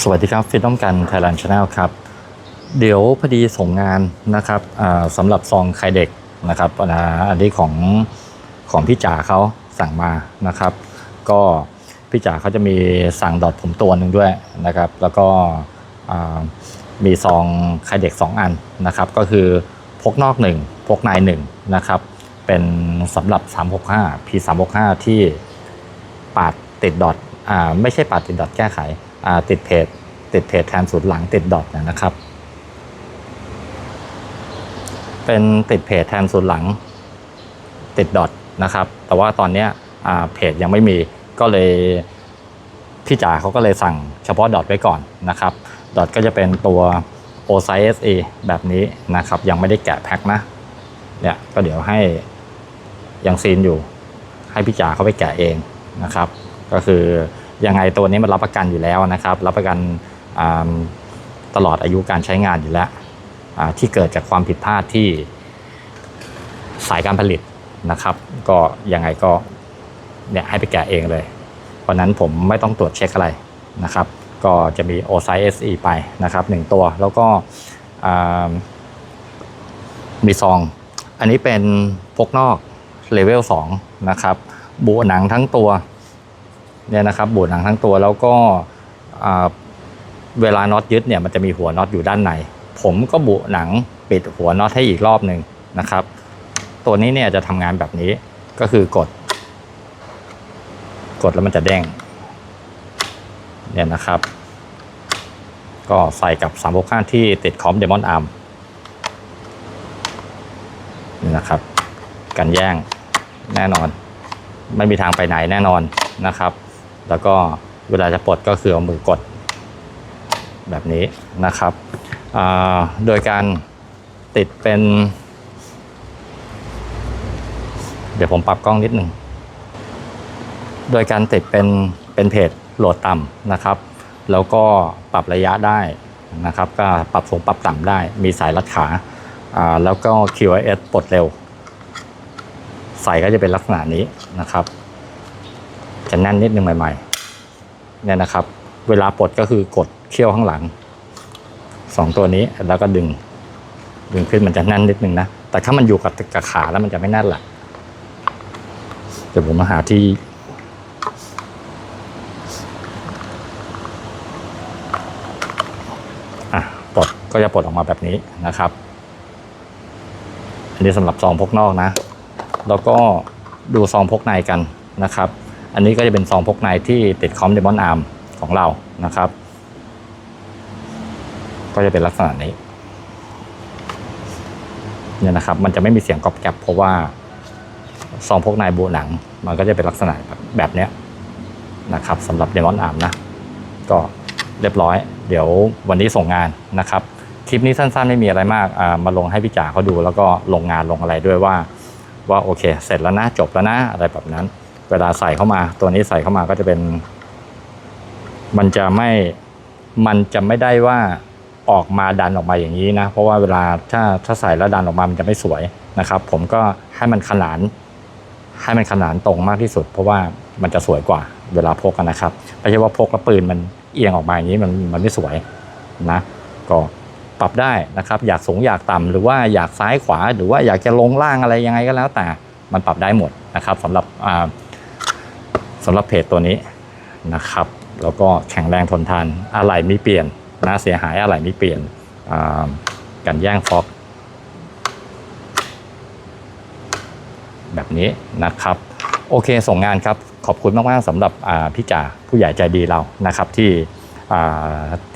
สวัสดีครับฟิตต้อมกันไทยแลนด์ชาแนลครับ เดี๋ยวพอดีส่งงานนะครับสำหรับซองไข่เด็กนะครับอันนี้ของของพี่จ๋าเขาสั่งมานะครับ ก็พี่จ๋าเขาจะมีสั่งดอทผมตัวหนึ่งด้วยนะครับ แล้วก็มีซองไข่เด็ก 2 อันนะครับ ก็คือพกนอก 1 พกใน1นะครับ เป็นสำหรับ 365 P 365 ที่ปาดติดดอทอ่าไม่ใช่ปาดติดดอทแก้ไข ติดเพจติดเพจแทนศูนย์หลังติดดอทนะครับ เป็นติดเพจแทนศูนย์หลังติดดอทนะครับ แต่ว่าตอนนี้เพจยังไม่มีก็เลยพี่จ๋าเขาก็เลยสั่งเฉพาะดอทไว้ก่อนนะครับดอทก็จะเป็นตัว o s i s a แบบนี้นะครับ ยังไม่ได้แกะแพ็คนะเนี่ยก็เดี๋ยวให้ยังซีนอยู่ ให้พี่จ๋าเขาไปแกะเองนะครับ ก็คือ ยังไงตัวนี้มันรับประกันอยู่แล้วนะครับ รับประกันตลอดอายุการใช้งานอยู่แล้วที่เกิดจากความผิดพลาดที่สายการผลิตนะครับ ก็ยังไงก็เนี่ยให้ไปแกะเองเลย เพราะนั้นผมไม่ต้องตรวจเช็คอะไรนะครับ ก็จะมี o s i SE ไปนะครับหนึ่งตัวแล้วก็มีซอง อันนี้เป็นพกนอกเลเวล2นะครับ บูหนังทั้งตัว เนี่ยนะครับบูหนังทั้งตัวแล้วก็เวลาน็อตยึดเนี่ยมันจะมีหัวน็อตอยู่ด้านใน ผมก็บุหนังปิดหัวน็อตให้อีกรอบหนึ่งนะครับ ตัวนี้เนี่ยจะทำงานแบบนี้ก็คือกด กดแล้วมันจะเด้งเนี่ยนะครับ ก็ใส่กับ3 6 5ที่ติดคอมเดมอนอาร์มนี่นะครับ กันแย่งแน่นอน ไม่มีทางไปไหนแน่นอนนะครับ แล้วก็เวลาจะปลดก็คือเอามือกดแบบนี้นะครับ โดยการติดเป็น เดี๋ยวผมปรับกล้องนิดหนึ่ง โดยการติดเป็นเป็นเพจโหลดต่ำนะครับ แล้วก็ปรับระยะได้นะครับ ก็ปรับสูงปรับต่ำได้ มีสายรัดขาอ่าแล้วก็ QRS ปลดเร็ว ใส่ก็จะเป็นลักษณะนี้นะครับ จะแน่นนิดนึงใหม่ๆเนี่ยนะครับ เวลาปลดก็คือกดเขี้ยวข้างหลังสองตัวนี้แล้วก็ดึง ดึงขึ้นมันจะแน่นนิดนึงนะแต่ถ้ามันอยู่กับกับขาแล้วมันจะไม่แน่นหละเดี๋ยวผมมาหาที่ปลดก็จะปลดออกมาแบบนี้นะครับ อันนี้สำหรับซองพกนอกนะ แล้วก็ดูซองพกในกันนะครับ อันนี้ก็จะเป็นซองพกในที่ติดคอมเดมอนอาร์มของเรานะครับ ก็จะเป็นลักษณะนี้เนี่ยนะครับ มันจะไม่มีเสียงกรอบแกรบเพราะว่าซองพกในบูหนัง มันก็จะเป็นลักษณะแบบแบบนี้นะครับสำหรับเดมอนอาร์มนะ ก็เรียบร้อย เดี๋ยววันนี้ส่งงานนะครับคลิปนี้สั้นๆ ไม่มีอะไรมากามาลงให้พี่จ๋าเขาดูแล้วก็ลงงานลงอะไรด้วยว่า ว่าโอเค เสร็จแล้วนะจบแล้วนะอะไรแบบนั้น เวลาใส่เข้ามา ตัวนี้ใส่เข้ามาก็จะเป็น มันจะไม่มันจะไม่ได้ว่าออกมาดันออกมาอย่างนี้นะ เพราะว่าเวลาถ้าถ้าใส่แล้วดันออกมามันจะไม่สวยนะครับ ผมก็ให้มันขนาน ให้มันขนานตรงมากที่สุด เพราะว่ามันจะสวยกว่าเวลาพกนะครับไม่ใช่ว่าพกแล้วปืนมันเอียงออกมาอย่างนี้มันมันไม่สวยนะ ก็ปรับได้นะครับ อยากสูงอยากต่ำหรือว่าอยากซ้ายขวา หรือว่าอยากจะลงล่างอะไรยังไงก็แล้วแต่มันปรับได้หมดนะครับสำหรับอ่า สำหรับเพจตัวนี้นะครับ แล้วก็แข็งแรงทนทานอะไรไม่เปลี่ยนนะเสียหายอะไรไม่เปลี่ยนกันแย่งฟอกแบบนี้นะครับ โอเคส่งงานครับ ขอบคุณมาก ๆสำหรับพี่จ่าผู้ใหญ่ใจดีเรานะครับ ที่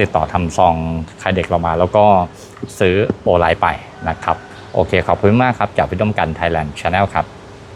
ติดต่อทำซองใครเด็กเรามา แล้วก็ซื้อโปรไลท์ไปนะครับ โอเคขอบคุณมากครับจากพิดมกันไทยแลนด์ชาแนลครับ